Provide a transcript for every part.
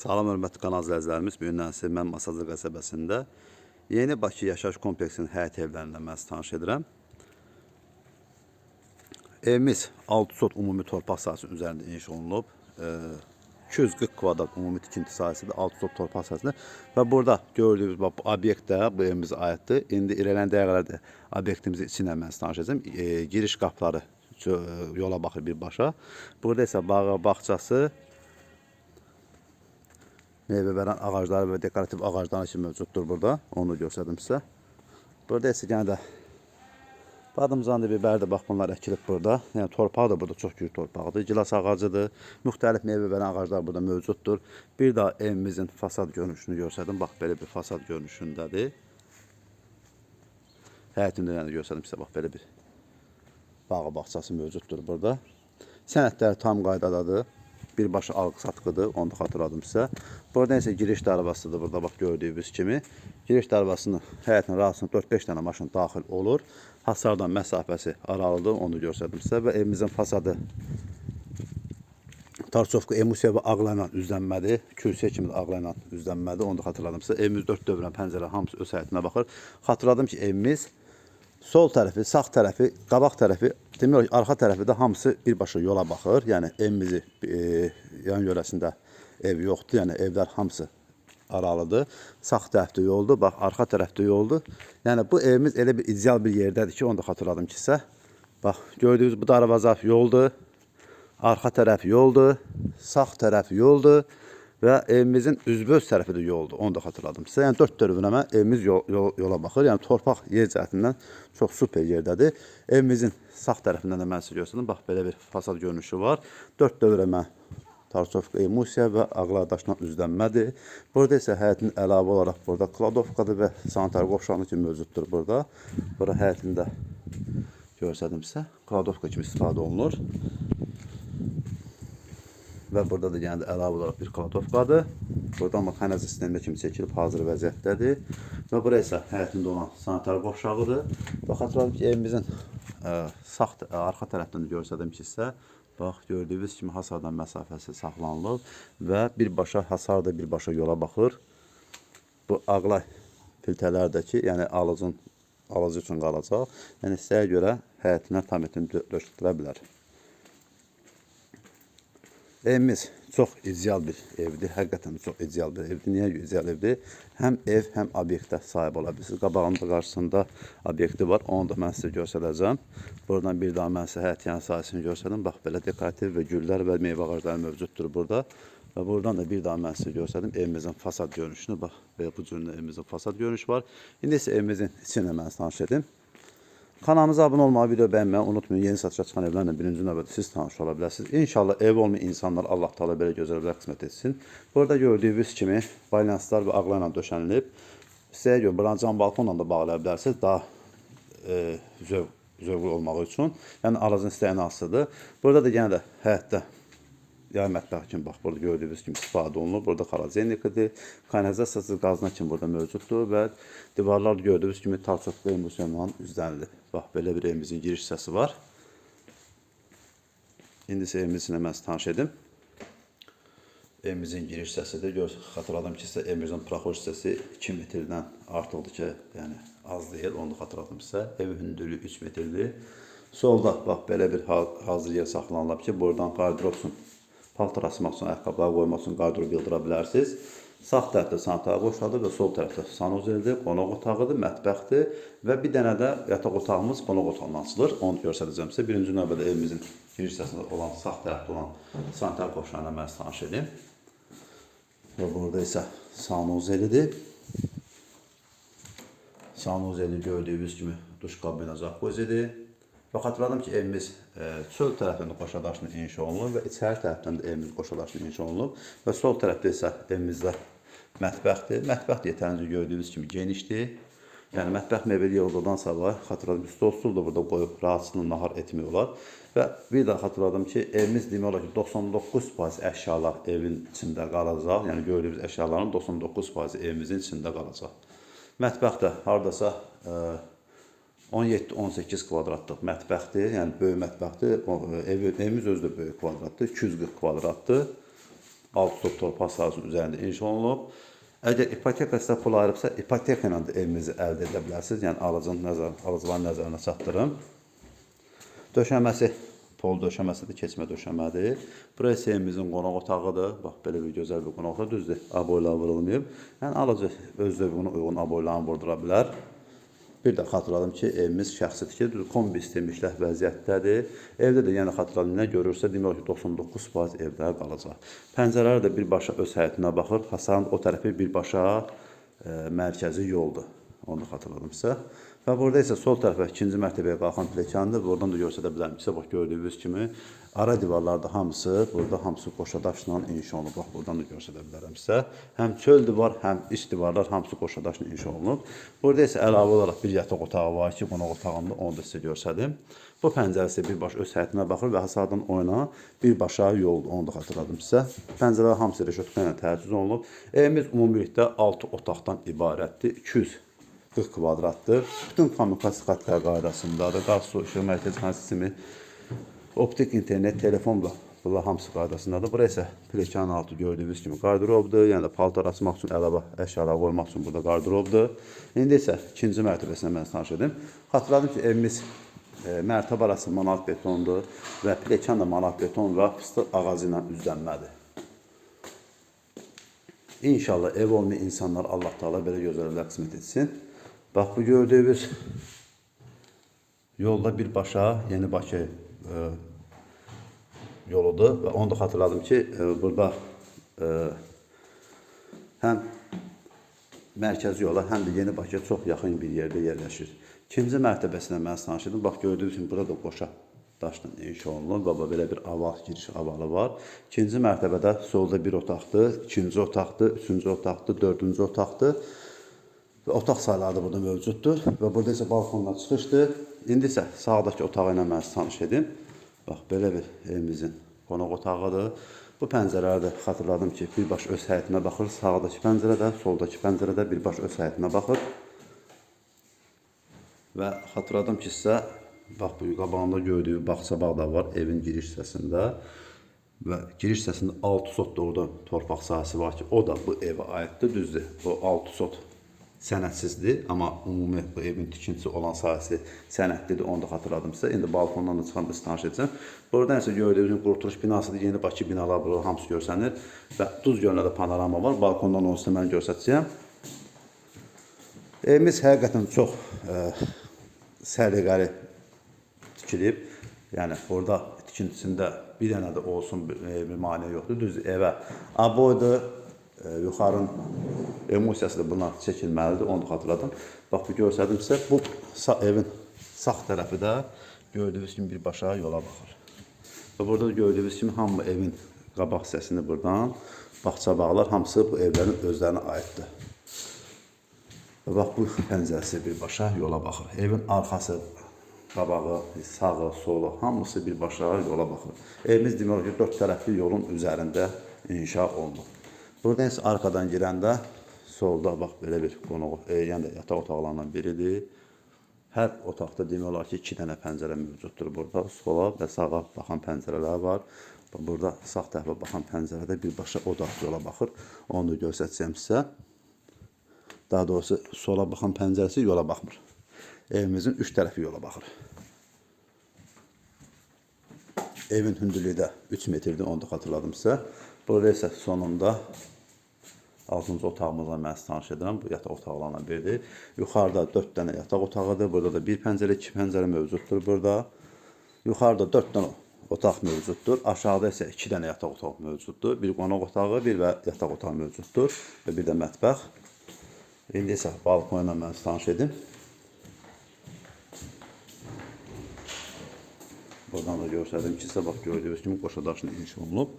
Salam hörmətli kanal izləyicilərimiz. Bu gündən sizə mən Masazlı qəsəbəsində Yeni Bakı yaşayış kompleksinin həyət evlərindən mən tanış edirəm. Evimiz 6 sot ümumi torpaq sahəsinin üzərində inşa olunub. Ee, 240 kvadrat ümumi tikinti sahəsidir, 6 sot torpaq sahəsində və burada gördüyünüz bu obyekt də bu evimizə aiddir. İndi irəliləyən dəqiqələrdə obyektimizin içinə mən tanış edəcəm. Ee, giriş qapıları yola baxır birbaşa. Burada isə bağı, bağçası, meyvə verən ağacları və dekorativ ağaclar kimi mövcuddur burada. Onu göstərdim sizə. Burada isə yenə də badımcan da bibər də bax bunlar əkilib burada. Yəni torpaq da burada çox güclü torpaqdır. Gilas ağacıdır. Müxtəlif meyvə verən ağaclar burada mövcuddur. Bir daha evimizin fasad görünüşünü göstərdim. Bax belə bir fasad görünüşündədir. Həyətində yəni göstərdim sizə bax belə bir bağı bağçası mövcuddur burada. Sənədlər tam qaydadadır. Birbaşa alqı-satqıdır, onu da xatırladım sizə. Burada isə giriş darvasıdır, burada bax gördüyünüz kimi. Giriş darvasının həyətin arasında 4-5 dənə maşın daxil olur. Hasardan məsafəsi aralıdır, onu göstərdim sizə və evimizin fasadı Tarçovka Emusiya və ağla ilə üzlənmədir. Kürsiyə kimi də ağla ilə üzlənmədir. Onu da xatırladım sizə. Evimiz 4 dövrən pəncərə hamısı öz həyətinə baxır. Xatırladım ki, evimiz sol tərəfi, sağ tərəfi, qabaq tərəfi, demək olar ki, arxa tərəfi də hamısı birbaşa yola baxır. Yəni evimizi e, yan yörəsində ev yoxdur. Yəni evlər hamısı aralıdır. Sağ tərəfdə yoldur, bax arxa tərəfdə yoldur. Yəni bu evimiz elə bir ideal bir yerdədir ki, onu da xatırladım ki sizə. Bax gördüyünüz bu darvaza yoldur. Arxa tərəf yoldur, sağ tərəf yoldur və evimizin üzbəüz tərəfi də yoldur. Onu da xatırladım sizə. Yəni 4 dövrünəmə evimiz yol, yol, yola baxır. Yəni torpaq yer cəhətindən çox super yerdədir. Evimizin sağ tərəfindən də mən sizə göstərdim. Bax belə bir fasad görünüşü var. 4 dövrəmə Tarçovka Emusiya və Ağlardaşla üzlənmədir. Burada isə həyətin əlavə olaraq burada kladovkadır və sanitar qovşağını kimi mövcuddur burada. Bura həyətində göstərdim sizə. Kladovka kimi istifadə olunur. Və burada da də əlavə olaraq bir kladovkadır. Buradan bax hənəzə sistemində kimi çəkilib hazır vəziyyətdədir. Və bura isə həyətində olan sanitar qovşağıdır. Və xatırladım ki, evimizin ə, sağ ə, arxa tərəfdən də göstərdim ki, sizə bax gördüyünüz kimi hasardan məsafəsi saxlanılıb və birbaşa hasar da birbaşa yola baxır. Bu ağlay filtrlərdəki, yəni alıcın alıcı üçün qalacaq. Yəni istəyə görə həyətinə tam etini döşətdirə bilər. Evimiz çox ideal bir evdir. Həqiqətən çox ideal bir evdir. Niyə ideal evdir? Həm ev, həm obyektə sahib ola bilirsiniz. Qabağında qarşısında obyekti var. Onu da mən sizə göstərəcəm. Buradan bir daha mən sizə həyət yan sahəsini göstərdim. Bax belə dekorativ və güllər və meyvə ağacları mövcuddur burada. Və buradan da bir daha mən sizə göstərdim evimizin fasad görünüşünü. Bax bu cür evimizin fasad görünüşü var. İndi isə evimizin içini mən tanış edim. Kanalımıza abunə olmağı, video bəyənməyi unutmayın. Yeni satışa çıxan evlərlə birinci növbədə siz tanış ola. İnşallah ev olmayan insanlar Allah Taala belə gözəl evlər qismət etsin. Burada gördüyünüz kimi balyanslar və ağlarla döşənilib. Sizə görə buranı cam balkonla da bağlaya bilərsiniz. Daha e, zövq, zövqlü olmaq üçün. Yəni aracın istəyinə asılıdır. Burada da yenə də həyətdə yay mətbəxi kimi bax burada gördüyünüz kimi istifadə olunur. Burada xalazenikadır. Kanalizasiyası qazına kimi burada mövcuddur və divarlar gördüyünüz kimi tarçoqlu emulsiyonla üzlənilib. Bax belə bir evimizin giriş hissəsi var. İndi isə evimizin sizə tanış edim. Evimizin giriş hissəsidir. Gör, xatırladım ki, sizə evimizin proxor hissəsi 2 metrdən artıqdır ki, yəni az deyil. Onu xatırladım sizə. Evin hündürlüyü 3 metrdir. Solda bax belə bir ha- hazır yer saxlanılıb ki, buradan qardirob üçün paltar asmaq üçün, ayaqqabılar qoymaq üçün qardirob yıldıra bilərsiniz. Sağ tərəfdə sanitar qoşadır və sol tərəfdə sanuzeldir, qonaq otağıdır, mətbəxdir və bir dənə də yataq otağımız qonaq otağından açılır. Onu göstərəcəm sizə. Birinci növbədə evimizin giriş hissəsində olan sağ tərəfdə olan sanitar qoşanla mən tanış edim. Və burada isə sanuzelidir. Sanuzeli gördüyünüz kimi duş kabinə zakvozidir. Və xatırladım ki, evimiz e, çöl tərəfində qoşadaşlı inşa olunub və içəri tərəfdən də evimiz qoşadaşlı inşa olunub və sol tərəfdə isə evimizdə mətbəxdir. Mətbəx də yetərincə gördüyünüz kimi genişdir. Yəni mətbəx mebeli yoldan sonra xatırladım ki, stol da burada qoyub rahatçılıqla nahar etmək olar. Və bir daha xatırladım ki, evimiz demək olar ki, 99% əşyalar evin içində qalacaq. Yəni gördüyünüz əşyaların 99% evimizin içində qalacaq. Mətbəx də hardasa e, 17-18 kvadratlıq mətbəxdir, yəni böyük mətbəxdir. Ev, evimiz özü də böyük kvadratdır, 240 kvadratdır. 6 sot torpaq sahəsinin üzərində inşa olunub. Əgər ipoteka sizə pul ayırıbsa, ipoteka ilə də evinizi əldə edə bilərsiniz. Yəni alıcının nəzər, alıcıların nəzərinə çatdırın. Döşəməsi pol döşəməsidir, keçmə döşəmədir. Burası evimizin qonaq otağıdır. Bax belə bir gözəl bir qonaq otağı düzdür. Aboylar vurulmayıb. Yəni alıcı öz zövqünə uyğun aboylarını vurdura bilər. Bir də xatırladım ki, evimiz şəxsi tikir, kombi sistemi işləh vəziyyətdədir. Evdə də yəni xatırladım, nə görürsə, demək ki, 99% evdə qalacaq. Pəncərələr də birbaşa öz həyətinə baxır. Hasanın o tərəfi birbaşa e, mərkəzi yoldur. Onu xatırladım sizə. Və burada isə sol tərəfə ikinci mərtəbəyə qalxan pilləkəndir. Buradan da göstərə bilərəm ki, bax gördüyünüz kimi ara divarlarda hamısı, burada hamısı qoşa daşla inşa olunub. Bax buradan da göstərə bilərəm sizə. Həm çöl divar, həm iç divarlar hamısı qoşa daşla inşa olunub. Burada isə əlavə olaraq bir yataq otağı var ki, qonaq otağında onu da sizə göstərdim. Bu pəncərəsi birbaşa öz həyətinə baxır və hasadan oyuna birbaşa yoldur. Onu da xatırladım sizə. Pəncərələr hamısı reşotka ilə təchiz olunub. Evimiz ümumilikdə 6 otaqdan ibarətdir. 200 40 kvadratdır. Bütün kommunikasiya xətləri qaydasındadır. Qaz, su, işıq, mərkəzi sistemi, optik internet, telefonla bunlar hamısı qaydasındadır. Bura isə pilləkənin altı gördüyünüz kimi qardırobdur. Yəni də paltar açmaq üçün əlavə əşyalar qoymaq üçün burada qardırobdur. İndi isə ikinci mərtəbəsinə mən tanış edim. Xatırladım ki, evimiz e, mərtəbə arası manat betondur və pilləkən də manat beton və fıstıq ağacı ilə üzlənmədir. İnşallah ev olmayan insanlar Allah Teala belə gözəlliklər qismət etsin. Bax bu gördüyünüz yolda birbaşa Yeni Bakı e, yoludur və onu da xatırladım ki, e, burada e, həm mərkəzi yola, həm də Yeni Bakıya çox yaxın bir yerdə yerləşir. İkinci mərtəbəsinə mən tanışdım. Bax gördüyünüz kimi burada da qoşa daşla inşa olunub. Baba belə bir aval giriş avalı var. İkinci mərtəbədə solda bir otaqdır, ikinci otaqdır, üçüncü otaqdır, dördüncü otaqdır. Və otaq sayları da burada mövcuddur və burada isə balkondan çıxışdır. İndi isə sağdakı otağı ilə mən tanış edim. Bax belə bir evimizin qonaq otağıdır. Bu pəncərələri də xatırladım ki, birbaş öz həyətinə baxır. Sağdakı pəncərədə, soldakı pəncərədə birbaş öz həyətinə baxır. Və xatırladım ki, sizə bax bu qabağında gördüyü bağça bağ da var evin giriş hissəsində. Və giriş hissəsində 6 sot da orada torpaq sahəsi var ki, o da bu evə aiddir, düzdür. O 6 sot sənədsizdir, amma ümumi evin tikintisi olan sahəsi sənədlidir, onu da xatırladım sizə. İndi balkondan da çıxanda siz tanış edəcəm. Buradan isə gördüyünüz kimi qurtuluş binasıdır, yeni Bakı binalar burada hamısı görsənir və Duz gölündə də panorama var. Balkondan onu sizə mən göstərəcəyəm. Evimiz həqiqətən çox ə, səliqəli tikilib. Yəni orada tikintisində bir dənə də olsun bir, e, bir maneə yoxdur. Düz evə aboydur, yuxarın emosiyası da buna çəkilməlidir. Onu da xatırladım. Bax bu göstərdim sizə. Bu sağ, evin sağ tərəfi də gördüyünüz kimi birbaşa yola baxır. Və burada da gördüyünüz kimi hamı evin qabaq hissəsini buradan bağça bağlar hamısı bu evlərin özlərinə aiddir. Və bax bu pəncərəsi birbaşa yola baxır. Evin arxası, qabağı, sağı, solu hamısı birbaşa yola baxır. Evimiz demək ki, dörd tərəfli yolun üzərində inşa olunub. Buradan isə arxadan girəndə solda bax belə bir qonaq, e, yəni yataq otaqlarından biridir. Hər otaqda demək olar ki, 2 dənə pəncərə mövcuddur burada. Sola və sağa baxan pəncərələr var. Burada sağ tərəfə baxan pəncərədə birbaşa o da yola baxır. Onu da göstərəcəm sizə. Daha doğrusu sola baxan pəncərəsi yola baxmır. Evimizin üç tərəfi yola baxır. Evin hündürlüyü də 3 metrdir, onu da xatırladım sizə. Burada isə sonunda 6-cı otağımızla mən sizi tanış edirəm. Bu yataq otaqlarından biridir. Yuxarıda 4 dənə yataq otağıdır. Burada da bir pəncərə, iki pəncərə mövcuddur burada. Yuxarıda 4 dənə otaq mövcuddur. Aşağıda isə 2 dənə yataq otağı mövcuddur. Bir qonaq otağı, bir və yataq otağı mövcuddur və bir də mətbəx. İndi isə balkonla mən sizi tanış edim. Buradan da göstərdim ki, sizə bax gördüyünüz kimi qoşa daşla inşa olunub.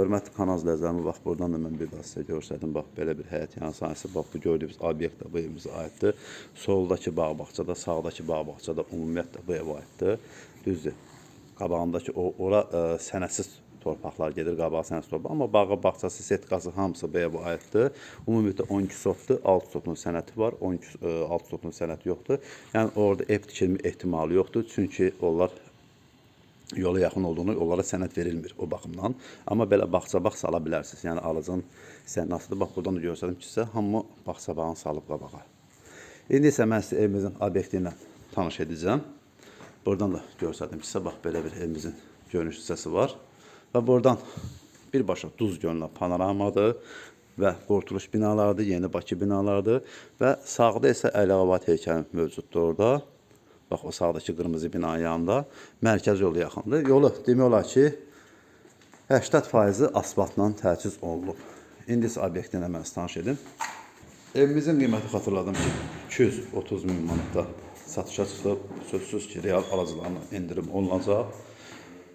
Hörmətli kanal izləyicilərimi, bax buradan da mən bir daha sizə göstərdim. Bax belə bir həyət yanı sahəsi, bax bu gördüyünüz obyekt də bu evimizə aiddir. Soldakı bağ bağçada, sağdakı bağ bağçada ümumiyyətlə bu evə aiddir. Düzdür. Qabağındakı ora ə, sənədsiz torpaqlar gedir, qabağa sənədsiz torpaq. Amma bağı, bağçası, setkası hamısı bu evə aiddir. Ümumiyyətlə 12 sotdur, 6 sotun sənədi var, 12 ə, 6 sotun sənədi yoxdur. Yəni orada ev tikilmə ehtimalı yoxdur, çünki onlar yola yaxın olduğunu onlara sənəd verilmir o baxımdan. Amma belə bağça-bağ sala bilərsiniz. Yəni alıcının sənədsizdir. Bax buradan da göstərdim ki, sizə hamı bağça-bağını salıb qabağa. İndi isə mən sizə evimizin obyekti tanış edəcəm. Buradan da göstərdim ki, sizə bax belə bir evimizin görünüş hissəsi var. Və buradan birbaşa Duz gölünə panoramadır və qurtuluş binalarıdır, yeni Bakı binalarıdır və sağda isə Əliavat heykəli mövcuddur orada. Bax o sağdakı qırmızı binanın yanında mərkəz yolu yaxındır. Yolu demək olar ki 80% asfaltla təchiz olunub. İndi isə obyekti ilə mən tanış edim. Evimizin qiyməti xatırladım ki 230 min manatda satışa çıxıb. Sözsüz ki, real alıcılarına endirim olunacaq.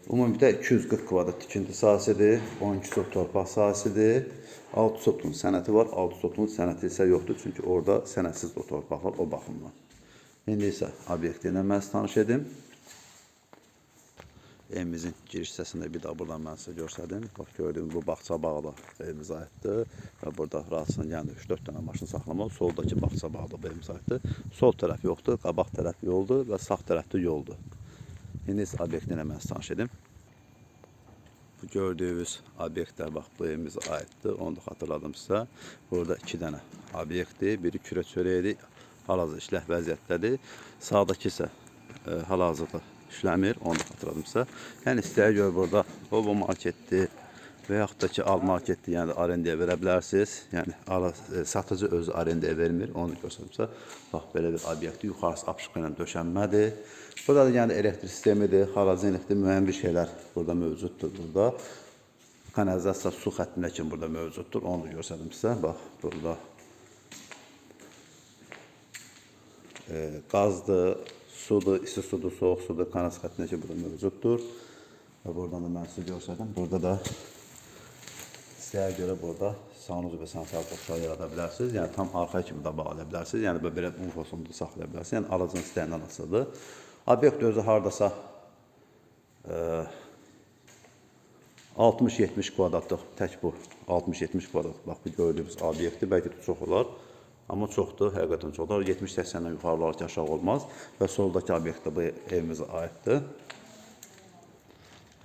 Ümumilikdə 240 kvadrat tikinti sahəsidir, 12 sot torpaq sahəsidir. 6 sotun sənəti var, 6 sotun sənəti isə yoxdur, çünki orada sənədsiz o torpaqlar o baxımdan. İndi isə obyekti ilə mən tanış edim. Evimizin giriş hissəsində bir daha buradan mən sizə göstərdim. Bax gördüyünüz bu bağça bağlı evimizə aiddir və burada rahatsızın yəni 3-4 dənə maşın saxlamalı. Soldakı bağça bağlı evimizə aiddir. Sol tərəf yoxdur, qabaq tərəf yoldur və sağ tərəfdə yoldur. İndi isə obyekti ilə mən tanış edim. Bu gördüyünüz obyektlər bax bu evimizə aiddir. Onu da xatırladım sizə. Burada 2 dənə obyektdir. Biri kürə çörəyidir. Hal-hazırda işləh vəziyyətdədir. Sağdakı isə e, hal-hazırda işləmir. Onu da xatırladım sizə. Yəni istəyə görə burada Bobo marketdir və yaxud da ki al marketdir, yəni arendaya verə bilərsiniz. Yəni ala, e, satıcı özü arendaya vermir. Onu sizə. Bax belə bir obyektdir. Yuxarısı apışqa ilə döşənmədir. Burada da yəni elektrik sistemidir, xarazinlikdir, müəyyən bir şeylər burada mövcuddur burada. Kanalizasiya su xəttinə kimi burada mövcuddur. Onu da göstərdim sizə. Bax burada qazdır, sudur, isti sudur, soğuk sudur, kanal xəttinə kimi burada mövcuddur. Və buradan da mən sizə göstərdim. Burada da istəyə görə burada sanuz və sanitar boşluğa yarada bilərsiniz. Yəni tam arxaya kimi də bağlaya bilərsiniz. Yəni belə ufosunu da saxlaya bilərsiniz. Yəni alıcının istəyindən asılıdır. Obyekt özü hardasa e, 60-70 kvadratlıq tək bu 60-70 kvadrat bax bu gördüyümüz obyekti bəlkə də çox olar. Amma çoxdur, həqiqətən çoxdur. 70-80-dən yuxarı olar ki, aşağı olmaz və soldakı obyekt də bu evimizə aiddir.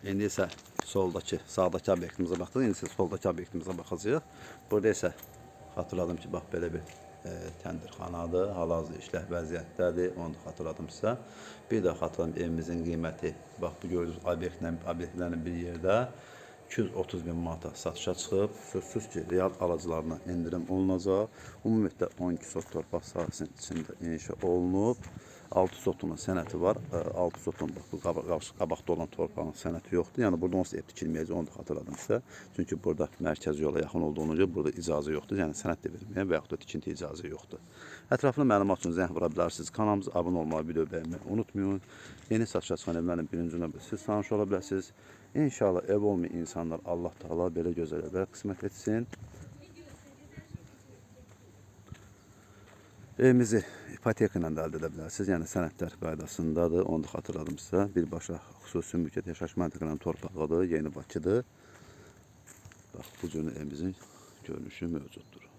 İndi isə soldakı, sağdakı obyektimizə baxdıq. İndi isə soldakı obyektimizə baxacağıq. Burada isə xatırladım ki, bax belə bir e, təndirxanadır. Hal-hazırda işləh vəziyyətdədir. Onu da xatırladım sizə. Bir də xatırladım evimizin qiyməti. Bax bu gördüyünüz obyektlə obyektlərin bir yerdə 230 bin manata satışa çıxıb. Sözsüz ki, real alıcılarına endirim olunacaq. Ümumiyyətlə 12 sot torpaq sahəsinin içində inşa olunub. 6 sotunun sənəti var. 6 sotun bu qabaq, qabaqda olan torpağın sənəti yoxdur. Yəni burada onsuz ev tikilməyəcək, onu da xatırladım sizə. Çünki burada mərkəz yola yaxın olduğuna görə burada icazə yoxdur. Yəni sənəd də verilməyən və yaxud da tikinti icazə yoxdur. Ətraflı məlumat üçün zəng vura bilərsiniz. Kanalımıza abunə olmağı, video bəyənməyi unutmayın. Yeni satışa çıxan evlərin birinci növbədə siz tanış ola bilərsiniz. İnşallah ev olmayan insanlar Allah Taala belə gözəl evlər qismət etsin. Evimizi ipoteka ilə də əldə edə bilərsiniz. Yəni sənədlər qaydasındadır. Onu da xatırladım sizə. Birbaşa xüsusi mülkiyyət yaşayış məntəqələrinin torpağıdır, Yeni Bakıdır. Bax bu cür evimizin görünüşü mövcuddur.